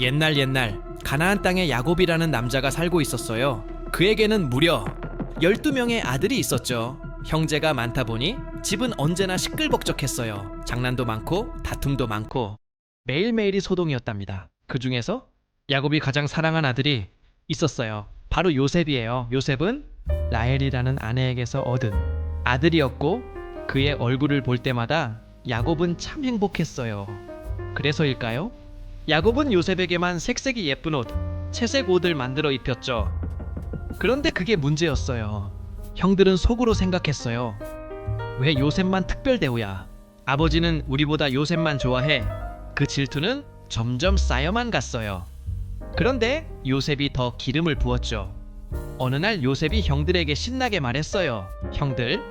옛날 옛날 가나안 땅에 야곱이라는 남자가 살고 있었어요. 그에게는 무려 12명의 아들이 있었죠. 형제가 많다 보니 집은 언제나 시끌벅적했어요. 장난도 많고 다툼도 많고 매일매일이 소동이었답니다. 그 중에서 야곱이 가장 사랑한 아들이 있었어요. 바로 요셉이에요. 요셉은 라헬이라는 아내에게서 얻은 아들이었고 그의 얼굴을 볼 때마다 야곱은 참 행복했어요. 그래서일까요? 야곱은 요셉에게만 색색이 예쁜 옷, 채색 옷을 만들어 입혔죠. 그런데 그게 문제였어요. 형들은 속으로 생각했어요. 왜 요셉만 특별 대우야? 아버지는 우리보다 요셉만 좋아해. 그 질투는 점점 쌓여만 갔어요. 그런데 요셉이 더 기름을 부었죠. 어느 날 요셉이 형들에게 신나게 말했어요. 형들,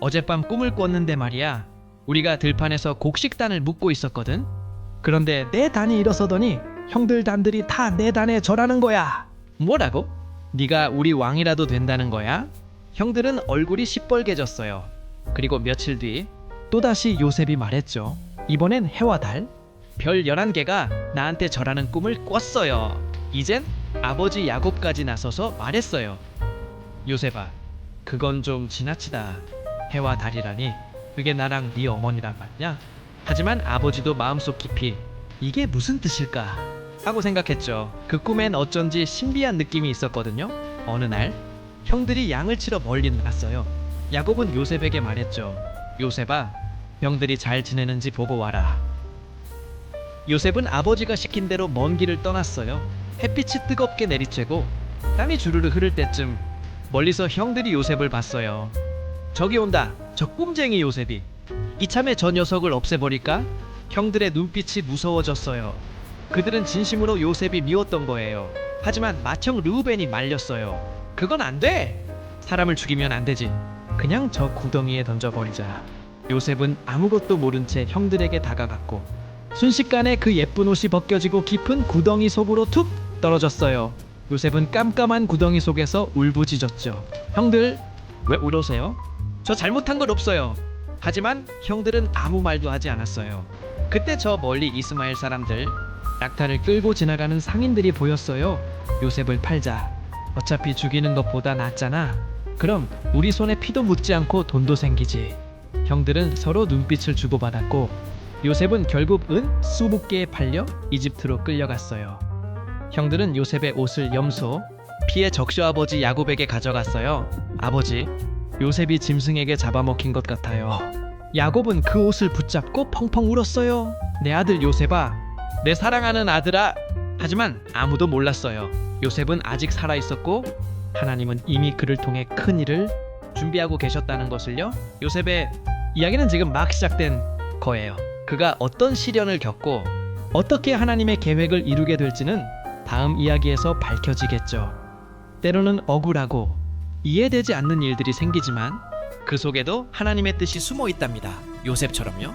어젯밤 꿈을 꿨는데 말이야. 우리가 들판에서 곡식단을 묶고 있었거든. 그런데 내 단이 일어서더니 형들 단들이 다 내 단에 절하는 거야. 뭐라고? 네가 우리 왕이라도 된다는 거야? 형들은 얼굴이 시뻘개졌어요. 그리고 며칠 뒤 또다시 요셉이 말했죠. 이번엔 해와 달, 별 11개가 나한테 절하는 꿈을 꿨어요. 이젠 아버지 야곱까지 나서서 말했어요. 요셉아, 그건 좀 지나치다. 해와 달이라니 그게 나랑 네 어머니란 말이야. 하지만 아버지도 마음속 깊이 이게 무슨 뜻일까 하고 생각했죠. 그 꿈엔 어쩐지 신비한 느낌이 있었거든요. 어느 날 형들이 양을 치러 멀리 나갔어요. 야곱은 요셉에게 말했죠. 요셉아, 형들이 잘 지내는지 보고 와라. 요셉은 아버지가 시킨 대로 먼 길을 떠났어요. 햇빛이 뜨겁게 내리쬐고 땀이 주르르 흐를 때쯤 멀리서 형들이 요셉을 봤어요. 저기 온다. 저 꼼쟁이 요셉이. 이참에 저 녀석을 없애버릴까? 형들의 눈빛이 무서워졌어요. 그들은 진심으로 요셉이 미웠던 거예요. 하지만 맏형 르우벤이 말렸어요. 그건 안 돼. 사람을 죽이면 안 되지. 그냥 저 구덩이에 던져버리자. 요셉은 아무것도 모른 채 형들에게 다가갔고 순식간에 그 예쁜 옷이 벗겨지고 깊은 구덩이 속으로 툭 떨어졌어요. 요셉은 깜깜한 구덩이 속에서 울부짖었죠. 형들, 왜 울으세요? 저 잘못한 건 없어요. 하지만 형들은 아무 말도 하지 않았어요. 그때 저 멀리 이스마엘 사람들 낙타를 끌고 지나가는 상인들이 보였어요. 요셉을 팔자. 어차피 죽이는 것보다 낫잖아. 그럼 우리 손에 피도 묻지 않고 돈도 생기지. 형들은 서로 눈빛을 주고받았고 요셉은 결국 은 20개에 팔려 이집트로 끌려갔어요. 형들은 요셉의 옷을 염소, 피의 적셔 아버지 야곱에게 가져갔어요. 아버지, 요셉이 짐승에게 잡아먹힌 것 같아요. 야곱은 그 옷을 붙잡고 펑펑 울었어요. 내 아들 요셉아, 내 사랑하는 아들아. 하지만 아무도 몰랐어요. 요셉은 아직 살아 있었고 하나님은 이미 그를 통해 큰 일을 준비하고 계셨다는 것을요. 요셉의 이야기는 지금 막 시작된 거예요. 그가 어떤 시련을 겪고 어떻게 하나님의 계획을 이루게 될지는 다음 이야기에서 밝혀지겠죠. 때로는 억울하고 이해되지 않는 일들이 생기지만 그 속에도 하나님의 뜻이 숨어 있답니다. 요셉처럼요.